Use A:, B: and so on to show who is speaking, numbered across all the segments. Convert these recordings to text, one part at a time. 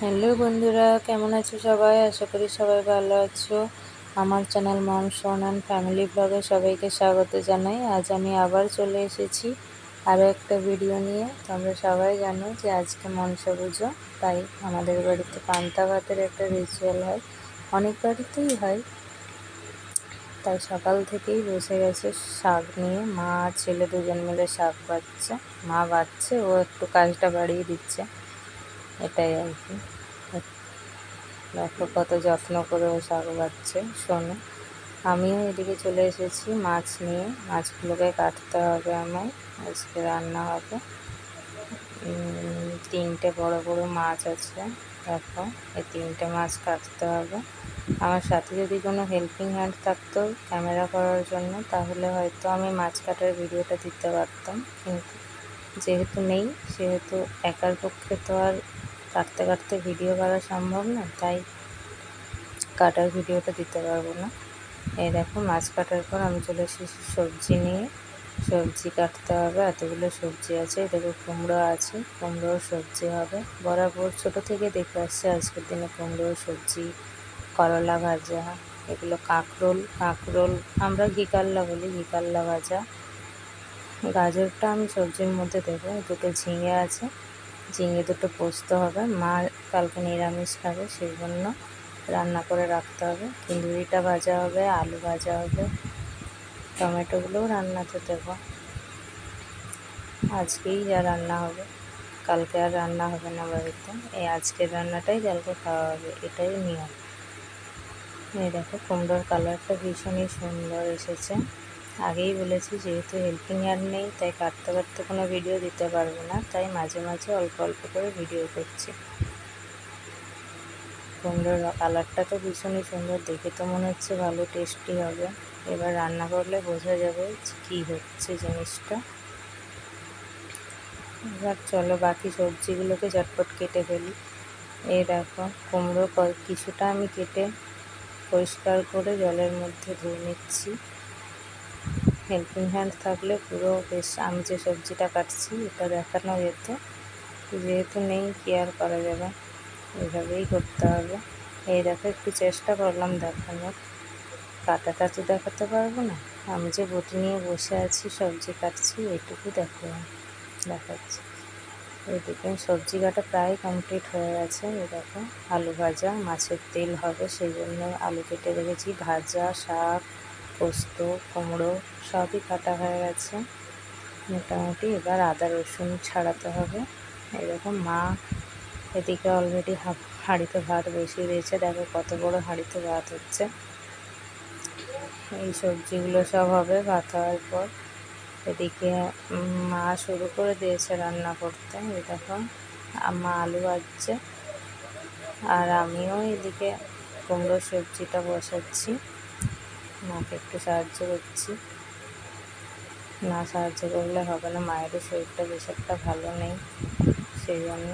A: Hello বন্ধুরা, কেমন আছো সবাই? আশা করি সবাই ভালো আছো। আমার চ্যানেল মম অ্যান্ড ফ্যামিলি ব্লগে সবাইকে স্বাগত জানাই। আজ আমি আবার চলে এসেছি আরও একটা ভিডিও নিয়ে। তোমরা সবাই জানো যে আজকে মনসা পুজো, তাই আমাদের বাড়িতে পান্তা ভাতের একটা রিচুয়াল হয়। অনেক বাড়িতেই হয়। তাই সকাল থেকেই বসে গেছে শাক নিয়ে। মা আর ছেলে দুজন মিলে শাক বাচ্ছে মা বাচ্ছে ও একটু কাজটা বাড়িয়ে দিচ্ছে। এটাই আর কি। দেখো কত যত্ন করে ও শাক বাচ্ছে শোনো। আমিও এদিকে চলে এসেছি মাছ নিয়ে। মাছগুলোকে কাটতে হবে আমার আজকে রান্না হবে। তিনটে বড় বড় মাছ আছে, দেখো, এই তিনটে মাছ কাটতে হবে। আমার সাথে যদি কোনো হেল্পিং হ্যান্ড থাকতো ক্যামেরা করার জন্য, তাহলে হয়তো আমি মাছ কাটার ভিডিওটা দিতে পারতাম। কিন্তু যেহেতু নেই, সেহেতু একার পক্ষে তো আর কাটতে কাটতে ভিডিও করা সম্ভব না, তাই কাটার ভিডিওটা দিতে পারব না। এই দেখো, মাছ কাটার পর আমি চলে এসেছি সবজি নিয়ে। সবজি কাটতে হবে, এতগুলো সবজি আছে দেখো কুমড়ো আছে কুমড়োর সবজি হবে। বরাবর ছোট থেকে দেখে আসছে, আজকের দিনে কুমড়োর সবজি, করলা ভাজা, এগুলো কাঁকরোল কাঁকরোল আমরা ঘিকাল্লা বলি ঘিকাল্লা ভাজা। গাজরটা আমি সবজির মধ্যে দেবো, দুটো ঝিঙে আছে ঝিঙে দুটো পোস্ত হবে। মা কালকে নিরামিষ খাবে সেই জন্য রান্না করে রাখতে হবে। কিন্দুরিটা ভাজা হবে, আলু ভাজা হবে, টমেটোগুলোও রান্নাতে দেবো। আজকেই যা রান্না হবে। কালকে আর রান্না হবে না বাড়িতে। এই আজকের রান্নাটাই কালকে খাওয়া হবে, এটাই নিয়ম। এই দেখো কুমড়োর কালারটা ভীষণই সুন্দর এসেছে। আগেই বলেছি, যেহেতু হেল্পিং হ্যান্ড নেই, তাই কাটতে কাটতে কোনো ভিডিও দিতে পারব না, তাই মাঝে মাঝে অল্প অল্প করে ভিডিও করছি। কুমড়োর কালারটা তো ভীষণই সুন্দর, দেখে তো মনে হচ্ছে ভালো টেস্টি হবে। এবার রান্না করলে বোঝা যাবে কী হচ্ছে জিনিসটা। এবার চলো বাকি সবজিগুলোকে চটপট কেটে ফেলি। এই দেখো, কুমড়ো কিছুটা আমি কেটে পরিষ্কার করে জলের মধ্যে ধুয়ে নিচ্ছি। হেল্পিং হ্যান্ড থাকলে পুরো বেশ, আমি যে সবজিটা কাটছি এটা দেখানো যেত। যেহেতু নেই কেয়ার করা যাবে? এইভাবেই করতে হবে। এই দেখো, একটু চেষ্টা করলাম দেখানোর। কাটাটা তো দেখাতে পারব না। আমি যে বটি নিয়ে বসে আছি, সবজি কাটছি এটুকু দেখো, দেখাচ্ছি। এদিকে সবজি কাটা প্রায় কমপ্লিট হয়ে গেছে। দেখো, আলু ভাজা, মাছের তেল হবে, সেই জন্য আলু কেটে রেখেছি। ভাজা, শাক পোস্ত, কুমড়ো সবই কাটা হয়ে গেছে। মোটামুটি এবার আদা, রসুন ছাড়াতে হবে। এরকম মা এদিকে অলরেডি হাঁড়িতে ভাত বসিয়ে দিয়েছে। দেখো কত বড় হাঁড়িতে ভাত হচ্ছে। এই সবজিগুলো সব হবে ভাত হওয়ার পর। এদিকে মা শুরু করে দিয়েছে রান্না করতে। এই দেখো মা আলু ভাজছে। আর আমিও এদিকে কুমড়োর সবজিটা বসাচ্ছি। মাকে একটু সাহায্য করছি। না সাহায্য করলে হবে না মায়েরও শরীরটা বেশ একটা ভালো নেই, সেই জন্য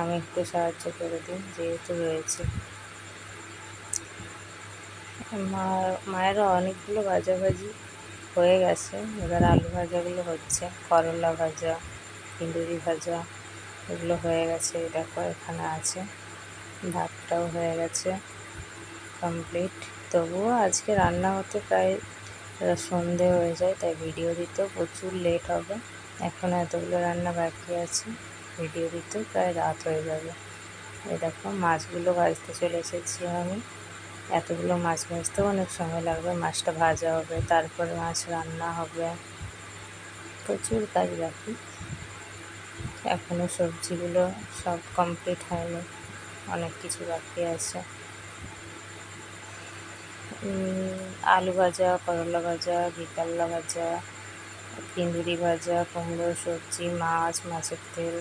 A: আমি একটু সাহায্য করে দিই, যেহেতু রয়েছে। মা, মায়েরও অনেকগুলো ভাজাভাজি হয়ে গেছে, এবার আলু ভাজাগুলো হচ্ছে, করলা ভাজা, ইন্দুরি ভাজা, এগুলো হয়ে গেছে দেখো এখানে আছে, ভাতটাও হয়ে গেছে কমপ্লিট তবুও আজকে রান্না হতে প্রায় সন্ধে হয়ে যায়, তাই ভিডিও দিতেও প্রচুর লেট হবে। এখন এতগুলো রান্না বাকি আছে ভিডিও দিতেও প্রায় রাত হয়ে যাবে। এই দেখো, মাছগুলো ভাজতে চলে এসেছি আমি। এতগুলো মাছ ভাজতেও অনেক সময় লাগবে, মাছটা ভাজা হবে, তারপরে মাছ রান্না হবে। প্রচুর কাজ বাকি। এখনও সবজিগুলো সব কমপ্লিট হয়নি, অনেক কিছু বাকি আছে। আলু ভাজা করলা ভাজা বিকাল্লা ভাজা কিন্দুরি ভাজা কুমড়ো সবজি মাছ মাছের তেল।